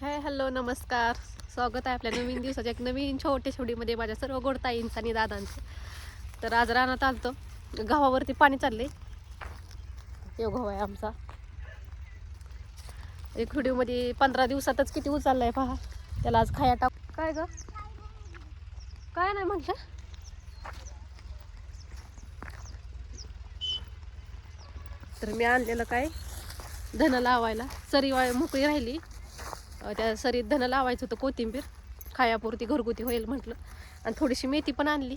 Hi hello नमस्कार. स्वागत आहे आपल्या नवीन दिवसाच्या एक नवीन छोट्या छोडीमध्ये माझ्या सर्व गोडताईंचं आणि दादांचं. तर आज रानात आलतो. गव्हावरती पाणी चालले योगाव आहे आमचा. एक व्हिडिओमध्ये पंधरा दिवसातच किती उचललाय पहा. त्याला आज खाया टाक काय ग? काय नाही म्हटलं? तर मी आणलेलं काय? धन लावायला. सरी वाय मोकळी राहिली. त्या सरीत धनं लावायचं होतं कोथिंबीर. खायापुरती घरगुती होईल म्हटलं. आणि थोडीशी मेथी पण आणली.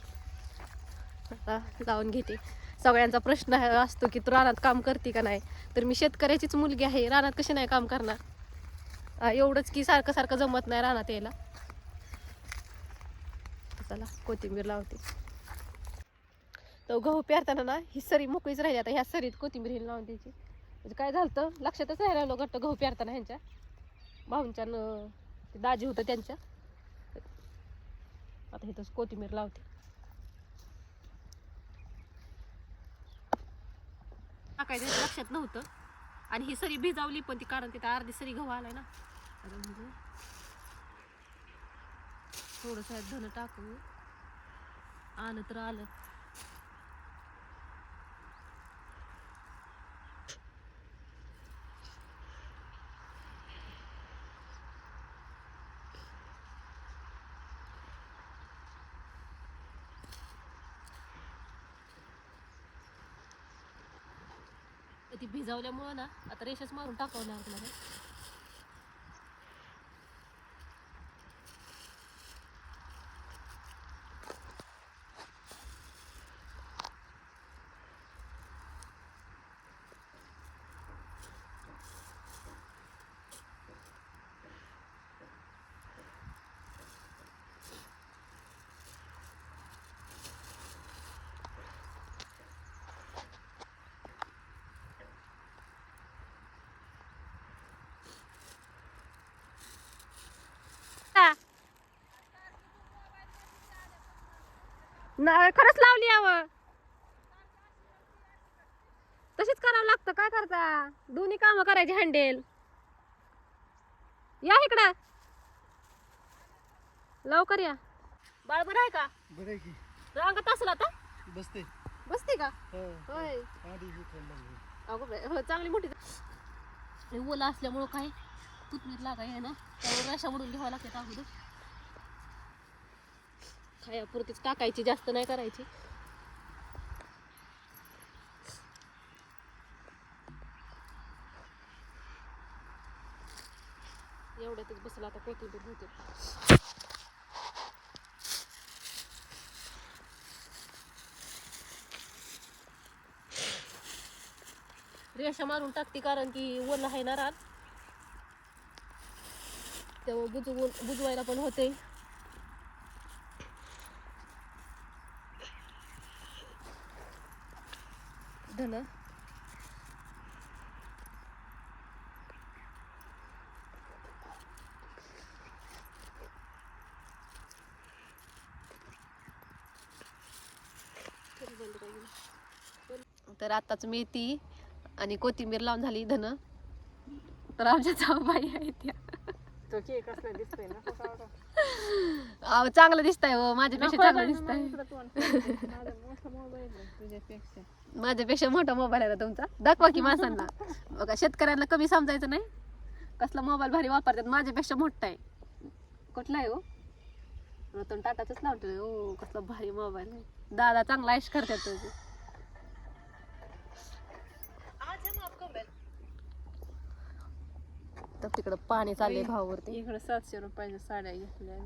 आता लावून घेते. सगळ्यांचा प्रश्न असतो की तू रानात काम करते का नाही? तर मी शेतकऱ्याचीच मुलगी आहे. रानात कशी नाही काम करणार? एवढंच की सारखं सारखं जमत नाही रानात यायला. चला कोथिंबीर लावते. तर गहू पेरताना ना ही सरी मोकळीच राहिली. आता ह्या सरीत कोथिंबीर ही लावून द्यायची. म्हणजे काय झालं लक्षातच नाही राहिलं घट्ट गहू पेरताना ह्यांच्या. भाऊंच्या न- ते दाजी होतं त्यांच्या. आता इथंच कोथिंबीर लावते. टाकायचं लक्षात नव्हतं. आणि ही सरी भिजावली पण ती कारण तिथं अर्धी सरी गहू आलाय ना. म्हणजे थोडंसं धन टाकू आलं तर आलं ती भिजवल्यामुळं ना आता रेषेच मारून टाकावं लागणार ना नाही खरंच लावली यावं तशीच करावं लागतं काय करता? दोन्ही कामं करायची हँडेल या इकडं. लवकर या. बाळ बरं आहे का? बरं की. रांगत असेल आता? बसते. बसते का? हो. होय. अगो बाई, हो चांगली मोठी ओला असल्यामुळं काय तुतमीत लागाय आहे ना? त्यावर रशा म्हणून घ्यावं लागते अगोदर. खायापुरतीच टाकायची जास्त नाही करायची. एवढ्यातच बसला आता कोथिंबीर होते रेषा मारून टाकते कारण की ओला आहे ना रान. तेव्हा बुजवून बुजवायला पण होते धन तर आताच मेथी आणि कोथिंबीर लावून झाली धन. तर आमच्या जाऊबाई आहेत त्या. चांगलं दिसतंय हो माझ्यापेक्षा चांगलं दिसतंय. माझ्यापेक्षा मोठा मोबाईल आहे तुमचा? दाखवा की माणसांना. बघा शेतकऱ्यांना कमी समजायचं नाही. कसला मोबाईल भारी वापरतात माझ्यापेक्षा मोठा आहे. कुठला आहे हो? रतन टाटाच लावतो हो कसला भारी मोबाईल आहे. दादा चांगला ऐश करतात तुझे तर तिकडं पाणी चाललंय भावावरती. इकडे सातशे रुपयाच्या साड्या घेतल्या.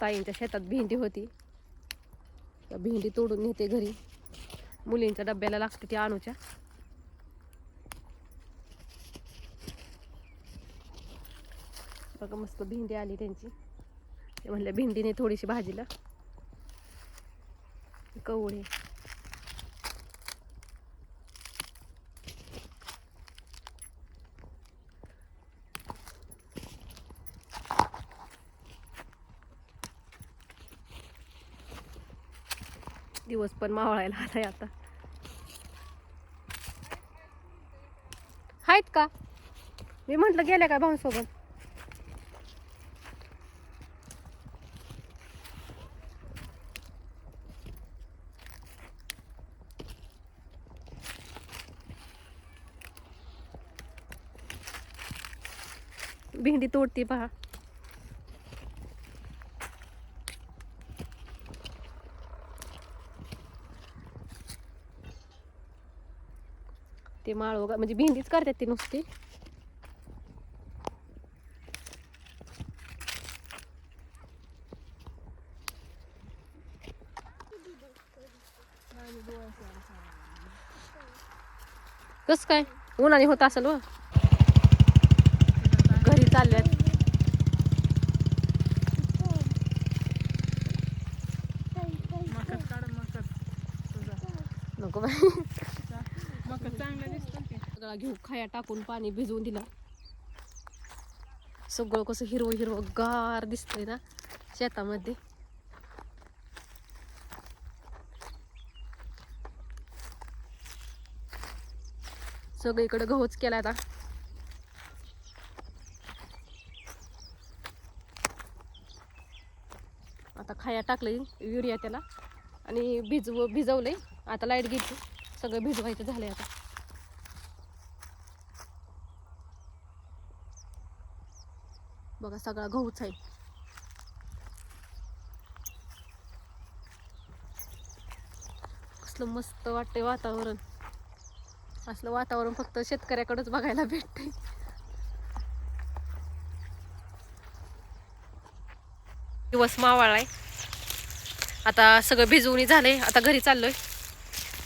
ताईंच्या शेतात भेंडी होती. त्या भेंडी तोडून नेते घरी. मुलींच्या डब्याला लागते ती आणूच्या. बघा मस्त भेंडी आली त्यांची. ते म्हणल्या भेंडीने थोडीशी भाजीला कवळी. दिवस पण मावळायला आलाय आता. आहेत का? मी म्हटलं गेल्या का भाऊसोबत? भेंडी तोडती पहा. ते माळ वगैरे म्हणजे भेंडीच करतात ती नुसती. कस काय? उन्हाने होत असेल व. घरी चालल्यात. नको बाई. चांगला दिसतो सगळा घेऊ खाया टाकून पाणी भिजवून दिला. सगळं कसं हिरवं हिरवं गार दिसतंय ना शेतामध्ये. सगळीकडे गहूच केला आता. आता खाया टाकलंय युरिया त्याला. आणि भिजव भिजवलंय. आता लाइट घेतली सगळं भिजवायचं झालंय आता. बघा सगळा गहूच आहे. कसलं मस्त वाटतंय वातावरण. असलं वातावरण फक्त शेतकऱ्याकडेच बघायला भेटते दिवस मावाळाय आता सगळं भिजवणी झालंय. आता घरी चाललोय.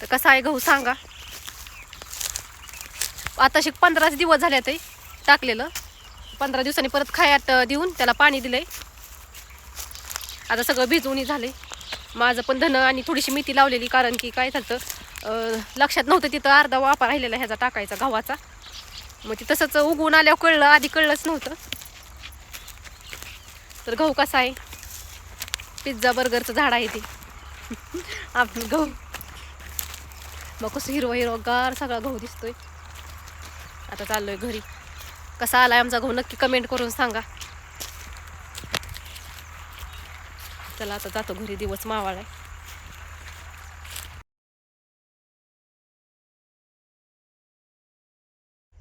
तर कसा आहे गहू सांगा. आता शिक पंधराच दिवस झाले ते टाकलेलं. पंधरा दिवसांनी परत खायात देऊन त्याला पाणी दिलंय. आता सगळं भिजवूनही झालंय. माझं पण धन आणि थोडीशी मेथी लावलेली कारण की काय झालं लक्षात नव्हतं तिथं अर्धा वापर राहिलेला ह्याचा टाकायचा गव्हाचा. मग ते तसंच उगवून आल्यावर कळलं आधी कळलंच नव्हतं. तर गहू कसा आहे? पिझ्झा बर्गरचं झाड आहे ते. आपण गहू मग कसं हिरवं हिरवगार सगळा गहू दिसतोय. आता चाललोय घरी. कसा आलाय आमचा गहू नक्की कमेंट करून सांगा. चला आता जातो घरी दिवस मावाळाय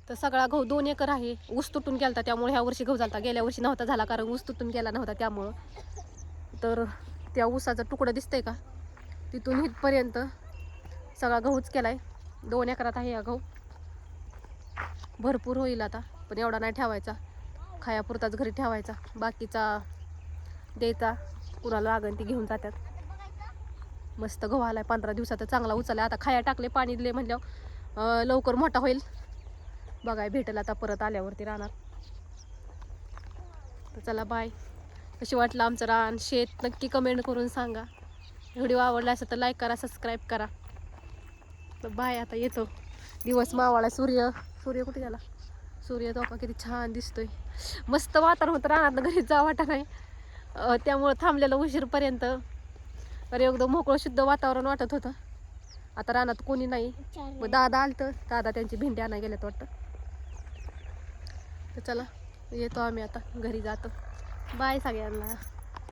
तर सगळा गहू दोन एकर आहे. ऊस तुटून गेलता त्यामुळे ह्या वर्षी गहू झालता. गेल्या वर्षी नव्हता झाला कारण ऊस तुटून गेला नव्हता त्यामुळं. तर त्या ऊसाचा तुकडा दिसतंय का? तिथून इथपर्यंत सगळा गहूच केला आहे दोन एकरात आहे हा गहू. भरपूर होईल आता पण एवढा नाही ठेवायचा. खायापुरताच घरी ठेवायचा. बाकीचा द्यायचा. कुणाला लागण ती घेऊन जातात मस्त गहू आला आहे पंधरा दिवसात चांगला उचलला आता खाया टाकले पाणी दिले म्हणल्यावर लवकर मोठा होईल. बघाय भेटेल आता परत आल्यावरती राहणार. तर चला बाय कशी वाटलं आमचं रान? शेत नक्की कमेंट करून सांगा. व्हिडिओ आवडला असेल तर लाईक करा सबस्क्राईब करा. तर बाय आता येतो. दिवस मावाळा सूर्य. सूर्य कुठे गेला? सूर्य तो का किती छान दिसतोय. मस्त वातावरण होतं रानात घरी जा वाटा नाही. त्यामुळं थांबलेलं उशीरपर्यंत. तर एकदम मोकळं शुद्ध वातावरण वाटत होतं. आता रानात कोणी नाही. मग दादा आलत. दादा त्यांची भेंडी आणा गेल्यात वाटतं. तर चला येतो आम्ही आता. घरी जातो. बाय सगळ्यांना.